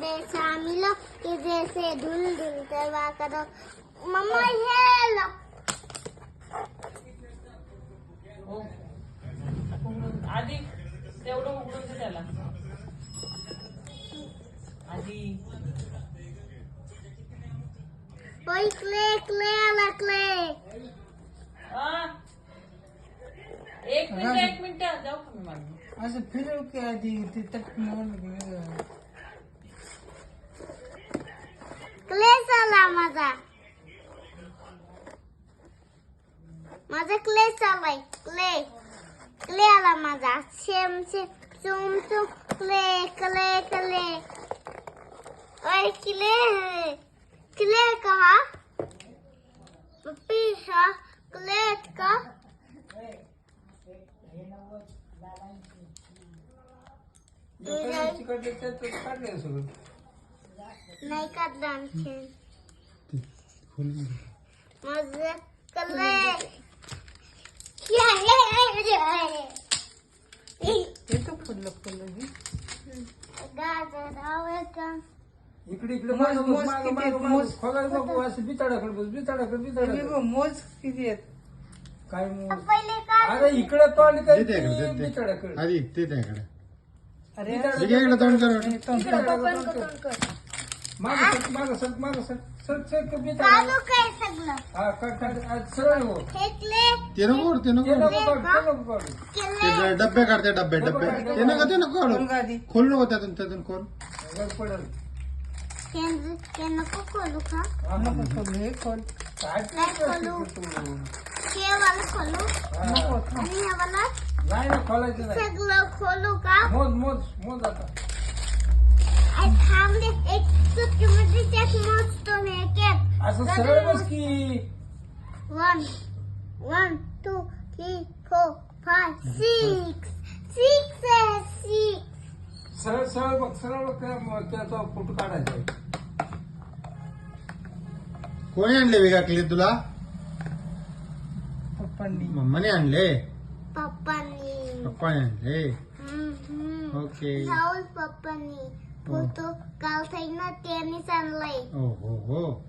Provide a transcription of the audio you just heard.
तो कि जैसे धुल धुल करवा करो। मम्मा ये लो. उघडून आधी तेवढं उघडून दे त्याला. आधी. ओय क्ले क्ले आला क्ले. आ. एक मिनिट एक मिनिट जाऊ का मी मागं? असं फिरव की आधी ते चाला माझा. माझा क्ले चालाय क्ले. क्ले आला माझा. सेम से चुम चुम क्ले क्ले क्ले. ओय क्ले है. क्ले कहा? पप्पी हा. क्ले का? नाही काढलं इकडे इकडे मोज- मागं बस, मागं- किती मागं- आहेत? मागं. मोज. खोगायला नको असं बिचाडाकडे बस बिचाडाकडे हे बघ, मोज किती आहेत काय का अरे इकडे तोंड कर आधी ते त्याकडे अरे बिचारा- इकडे इकडे तोंड कर तोंड इकडे कर. मागं तोंड कर. मागं सर मागं सर मागं सर. सर सर कर बिचारा काजू काय सगळं. हा काढ काढ आज सरळ क्ले ते नको ते ते नको नको काढ. ते नको काढू. केले. ते डब्बे काढते डब्बे डब्बे ते नको ते नको काढू. आधी खोल नको त्यातून त्यातून खोल. वर पडेल. नको खोलू का? हा, नको खोलू हे खोल. काय काय करतोय खोलू? तू? हे वाला खोलू. हा. नको थांब. आणि हे वाला नाही ना खोलायचं नाही. सगळं खोलू का? मोज मोज मोज आता. असं सरळ बस की. One one two three four five six six आहे सिक्स सरळ सरळ बघ सरळ बघ त्या- मग त्याचा फोटो काढायचा आहे. कोणी आणले वेगळा क्लिप तुला? पप्पांनी. मम्माने आणले? पप्पांनी. पप्पाने आणले. ओके. राहुल पप्पांनी. फोटो काल ना त्यांनीच आणलाय. हो हो हो.